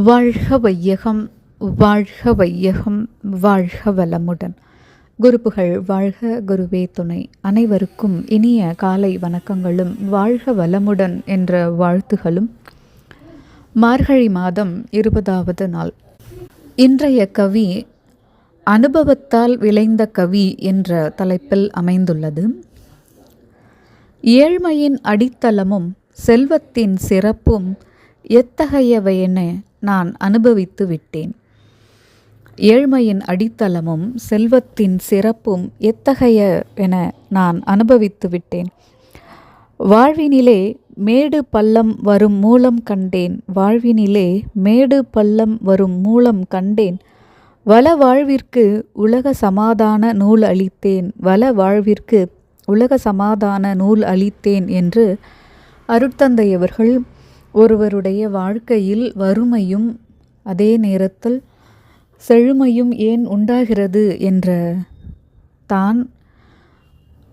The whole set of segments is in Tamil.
வாழ்க வையகம் வாழ்க வையகம் வாழ்க வளமுடன் குருப்புகள் வாழ்க குருவே துணை. அனைவருக்கும் இனிய காலை வணக்கங்களும் வாழ்க வளமுடன் என்ற வாழ்த்துகளும். மார்கழி மாதம் இருபதாவது நாள். இன்றைய கவி அனுபவத்தால் விளைந்த கவி என்ற தலைப்பில் அமைந்துள்ளது. ஏழ்மையின் அடித்தளமும் செல்வத்தின் சிறப்பும் எத்தகையவையென நான் அனுபவித்து விட்டேன். ஏழ்மையின் அடித்தளமும் செல்வத்தின் சிறப்பும் எத்தகைய என நான் அனுபவித்து விட்டேன். வாழ்வினிலே மேடு பள்ளம் வரும் மூலம் கண்டேன். வாழ்வினிலே மேடு பள்ளம் வரும் மூலம் கண்டேன். வள வாழ்விற்கு உலக சமாதான நூல் அளித்தேன். வள வாழ்விற்கு உலக சமாதான நூல் அளித்தேன் என்று அருட்தந்தையவர்கள் ஒருவருடைய வாழ்க்கையில் வறுமையும் அதே நேரத்தில் செழுமையும் ஏன் உண்டாகிறது என்ற தான்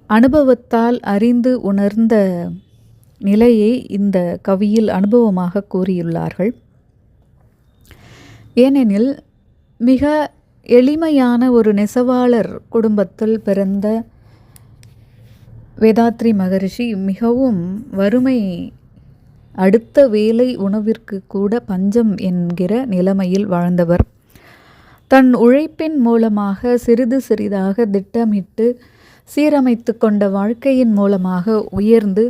அனுபவத்தால் அறிந்து உணர்ந்த நிலையை இந்த கவியில் அனுபவமாக கூறியுள்ளார்கள். ஏனெனில் மிக எளிமையான ஒரு நெசவாளர் குடும்பத்தில் பிறந்த வேதாத்ரி மகரிஷி மிகவும் வறுமை அடுத்த வேலை உணவிற்கு கூட பஞ்சம் என்கிற நிலைமையில் வாழ்ந்தவர். தன் உழைப்பின் மூலமாக சிறிது சிறிதாக திட்டமிட்டு சீரமைத்து கொண்ட வாழ்க்கையின் மூலமாக உயர்ந்து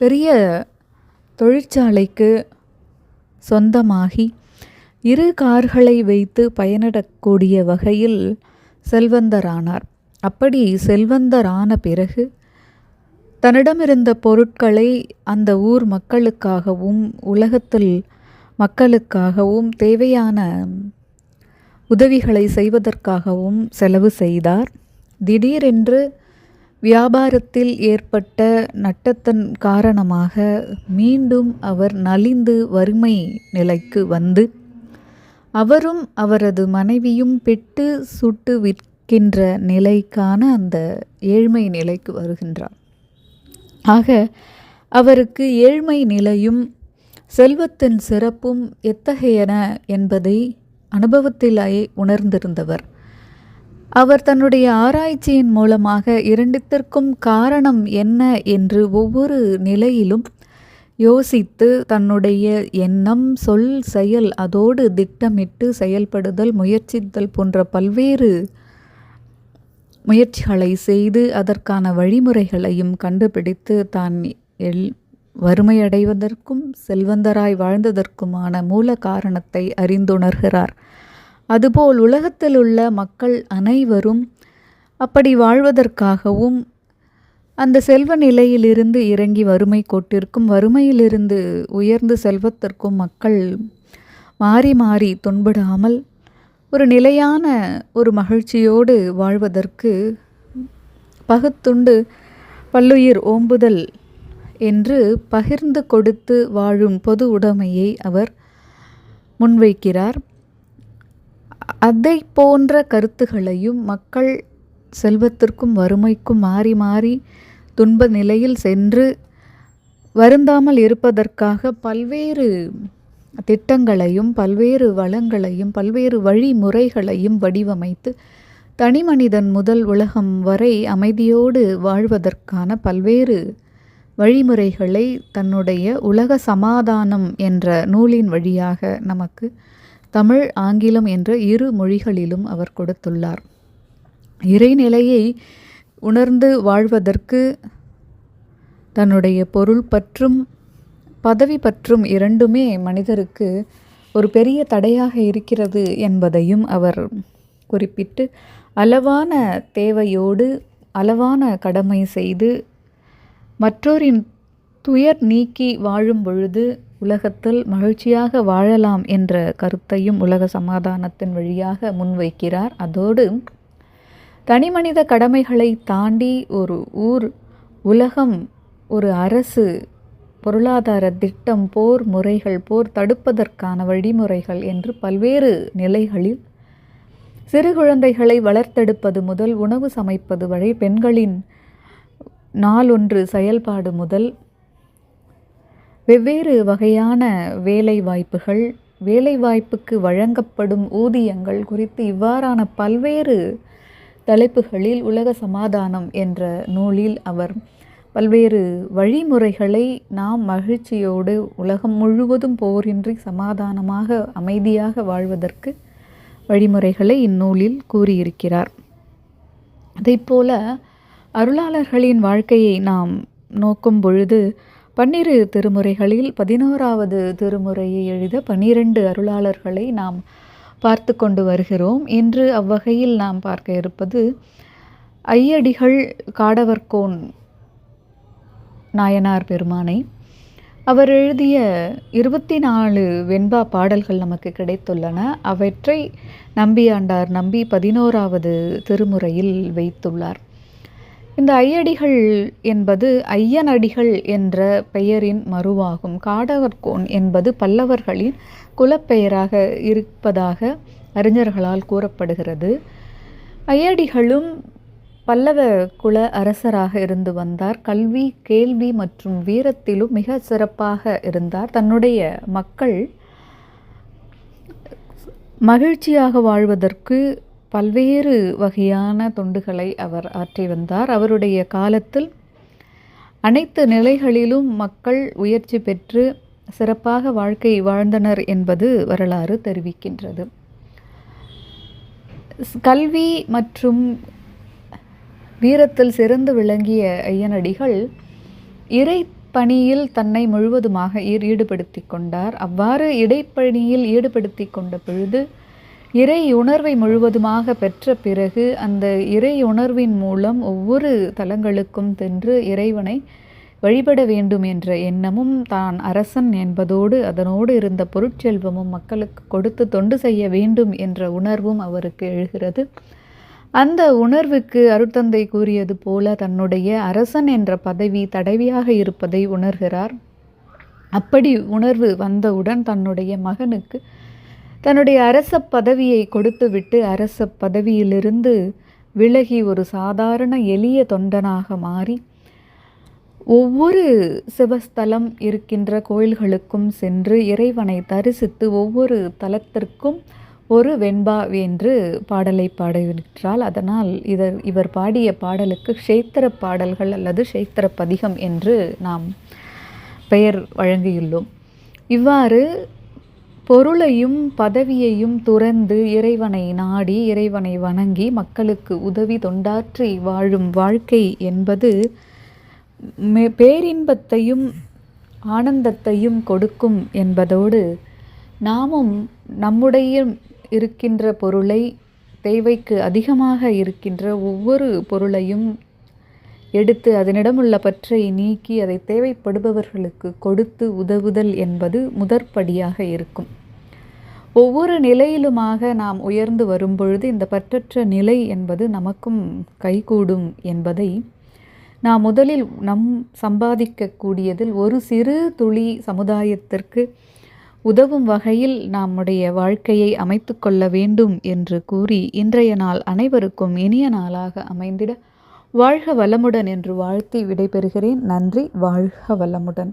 பெரிய தொழிற்சாலைக்கு சொந்தமாகி இரு கார்களை வைத்து பயனிடக்கூடிய வகையில் செல்வந்தரானார். அப்படி செல்வந்தரான பிறகு தன்னிடமிருந்த பொருட்களை அந்த ஊர் மக்களுக்காகவும் உலகத்தில் மக்களுக்காகவும் தேவையான உதவிகளை செய்வதற்காகவும் செலவு செய்தார். திடீரென்று வியாபாரத்தில் ஏற்பட்ட நட்டத்தின் காரணமாக மீண்டும் அவர் நலிந்து வறுமை நிலைக்கு வந்து அவரும் அவரது மனைவியும் பெட்டு சுட்டு விற்கின்ற நிலைக்கான அந்த ஏழ்மை நிலைக்கு வருகின்றார். ஆக அவருக்கு ஏழ்மை நிலையும் செல்வத்தின் சிறப்பும் எத்தகையன என்பதை அனுபவத்திலேயே உணர்ந்திருந்தவர். அவர் தன்னுடைய ஆராய்ச்சியின் மூலமாக இரண்டித்திற்கும் காரணம் என்ன என்று ஒவ்வொரு நிலையிலும் யோசித்து தன்னுடைய எண்ணம் சொல் செயல் அதோடு திட்டமிட்டு செயல்படுதல் முயற்சித்தல் போன்ற பல்வேறு முயற்சிகளை செய்து அதற்கான வழிமுறைகளையும் கண்டுபிடித்து தான் எல் வறுமையடைவதற்கும் செல்வந்தராய் வாழ்ந்ததற்குமான மூல காரணத்தை அறிந்துணர்கிறார். அதுபோல் உலகத்தில் உள்ள மக்கள் அனைவரும் அப்படி வாழ்வதற்காகவும் அந்த செல்வ நிலையிலிருந்து இறங்கி வறுமை கோட்டிற்கும் வறுமையிலிருந்து உயர்ந்து செல்வத்திற்கும் மக்கள் மாறி மாறி துன்படாமல் ஒரு நிலையான ஒரு மகிழ்ச்சியோடு வாழ்வதற்கு பகுத்துண்டு பல்லுயிர் ஓம்புதல் என்று பகிர்ந்து கொடுத்து வாழும் பொது உடைமையை அவர் முன்வைக்கிறார். அதை போன்ற கருத்துகளையும் மக்கள் செல்வத்திற்கும் வறுமைக்கும் மாறி மாறி துன்ப நிலையில் சென்று வருந்தாமல் இருப்பதற்காக பல்வேறு திட்டங்களையும் பல்வேறு வளங்களையும் பல்வேறு வழிமுறைகளையும் வடிவமைத்து தனிமனிதன் முதல் உலகம் வரை அமைதியோடு வாழ்வதற்கான பல்வேறு வழிமுறைகளை தன்னுடைய உலக சமாதானம் என்ற நூலின் வழியாக நமக்கு தமிழ் ஆங்கிலம் என்ற இரு மொழிகளிலும் அவர் கொடுத்துள்ளார். இறைநிலையை உணர்ந்து வாழ்வதற்கு தன்னுடைய பொருள் பற்றும் பதவி பற்றும் இரண்டுமே மனிதருக்கு ஒரு பெரிய தடையாக இருக்கிறது என்பதையும் அவர் குறிப்பிட்டு அளவான தேவையோடு அளவான கடமை செய்து மற்றோரின் துயர் நீக்கி வாழும் பொழுது உலகத்தில் மகிழ்ச்சியாக வாழலாம் என்ற கருத்தையும் உலக சமாதானத்தின் வழியாக முன்வைக்கிறார். அதோடு தனிமனித கடமைகளை தாண்டி ஒரு ஊர் உலகம் ஒரு அரசு பொருளாதார திட்டம் போர் முறைகள் போர் தடுப்பதற்கான வழிமுறைகள் என்று பல்வேறு நிலைகளில் சிறு குழந்தைகளை வளர்த்தெடுப்பது முதல் உணவு சமைப்பது வரை பெண்களின் நாளொன்று செயல்பாடு முதல் வெவ்வேறு வகையான வேலை வாய்ப்புகள் வேலைவாய்ப்புக்கு வழங்கப்படும் ஊதியங்கள் குறித்து இவ்வாறான பல்வேறு தலைப்புகளில் உலக சமாதானம் என்ற நூலில் அவர் பல்வேறு வழிமுறைகளை நாம் மகிழ்ச்சியோடு உலகம் முழுவதும் போரின்றி சமாதானமாக அமைதியாக வாழ்வதற்கு வழிமுறைகளை இந்நூலில் கூறியிருக்கிறார். அதைப்போல அருளாளர்களின் வாழ்க்கையை நாம் நோக்கும் பொழுது பன்னிரு திருமுறைகளில் பதினோராவது திருமுறையை எழுத பன்னிரண்டு அருளாளர்களை நாம் பார்த்து கொண்டு வருகிறோம். இன்று அவ்வகையில் நாம் பார்க்க இருப்பது ஐயடிகள் காடவர்கோன் நாயனார் பெருமானை. அவர் எழுதிய இருபத்தி நாலு வெண்பா பாடல்கள் நமக்கு கிடைத்துள்ளன. அவற்றை நம்பியாண்டார் நம்பி பதினோராவது திருமுறையில் வைத்துள்ளார். இந்த ஐயடிகள் என்பது ஐயனடிகள் என்ற பெயரின் மறுவாகும் காடவர்கோன் என்பது பல்லவர்களின் குலப்பெயராக இருப்பதாக அறிஞர்களால் கூறப்படுகிறது. ஐயடிகளும் பல்லவ குல அரசராக இருந்து வந்தார். கல்வி கேள்வி மற்றும் வீரத்திலும் மிக சிறப்பாக இருந்தார். தன்னுடைய மக்கள் மகிழ்ச்சியாக வாழ்வதற்கு பல்வேறு வகையான தொண்டுகளை அவர் ஆற்றி வந்தார். அவருடைய காலத்தில் அனைத்து நிலைகளிலும் மக்கள் உயர்ச்சி பெற்று சிறப்பாக வாழ்க்கை வாழ்ந்தனர் என்பது வரலாறு தெரிவிக்கின்றது. கல்வி மற்றும் வீரத்தில் சிறந்து விளங்கிய ஐயனடிகள் இறை பணியில் தன்னை முழுவதுமாக ஈடுபடுத்தி கொண்டார். அவ்வாறு இடைப்பணியில் ஈடுபடுத்தி கொண்ட பொழுது இறை உணர்வை முழுவதுமாக பெற்ற பிறகு அந்த இறை உணர்வின் மூலம் ஒவ்வொரு தலங்களுக்கும் சென்று இறைவனை வழிபட வேண்டும் என்ற எண்ணமும் தான் அரசன் என்பதோடு அதனோடு இருந்த பொருட்செல்வமும் மக்களுக்கு கொடுத்து தொண்டு செய்ய வேண்டும் என்ற உணர்வும் அவருக்கு எழுகிறது. அந்த உணர்வுக்கு அருட்தந்தை கூறியது போல தன்னுடைய அரசன் என்ற பதவி தடவியாக இருப்பதை உணர்கிறார். அப்படி உணர்வு வந்தவுடன் தன்னுடைய மகனுக்கு தன்னுடைய அரச பதவியை கொடுத்துவிட்டு அரச பதவியிலிருந்து விலகி ஒரு சாதாரண எளிய தொண்டனாக மாறி ஒவ்வொரு சிவஸ்தலம் இருக்கின்ற கோயில்களுக்கும் சென்று இறைவனை தரிசித்து ஒவ்வொரு தலத்திற்கும் ஒரு வெண்பா என்று பாடலை பாடுகின்றால் அதனால் இதர் இவர் பாடிய பாடலுக்கு க்ஷேத்திர பாடல்கள் அல்லது க்ஷேத்திர பதிகம் என்று நாம் பெயர் வழங்கியுள்ளோம். இவ்வாறு பொருளையும் பதவியையும் துறந்து இறைவனை நாடி இறைவனை வணங்கி மக்களுக்கு உதவி தொண்டாற்றி வாழும் வாழ்க்கை என்பது பேரின்பத்தையும் ஆனந்தத்தையும் கொடுக்கும் என்பதோடு நாமும் நம்முடைய இருக்கின்ற பொருளை தேவைக்கு அதிகமாக இருக்கின்ற ஒவ்வொரு பொருளையும் எடுத்து அதனிடமுள்ள பற்றை நீக்கி அதை தேவைப்படுபவர்களுக்கு கொடுத்து உதவுதல் என்பது முதற்படியாக இருக்கும். ஒவ்வொரு நிலையிலுமாக நாம் உயர்ந்து வரும்பொழுது இந்த பற்றற்ற நிலை என்பது நமக்கும் கைகூடும் என்பதை நாம் முதலில் நம் சம்பாதிக்கக்கூடியதில் ஒரு சிறு துளி சமுதாயத்திற்கு உதவும் வகையில் நம்முடைய வாழ்க்கையை அமைத்து கொள்ள வேண்டும் என்று கூறி இன்றைய நாள் அனைவருக்கும் இனிய நாளாக அமைந்திட வாழ்க வளமுடன் என்று வாழ்த்தி விடைபெறுகிறேன். நன்றி. வாழ்க வளமுடன்.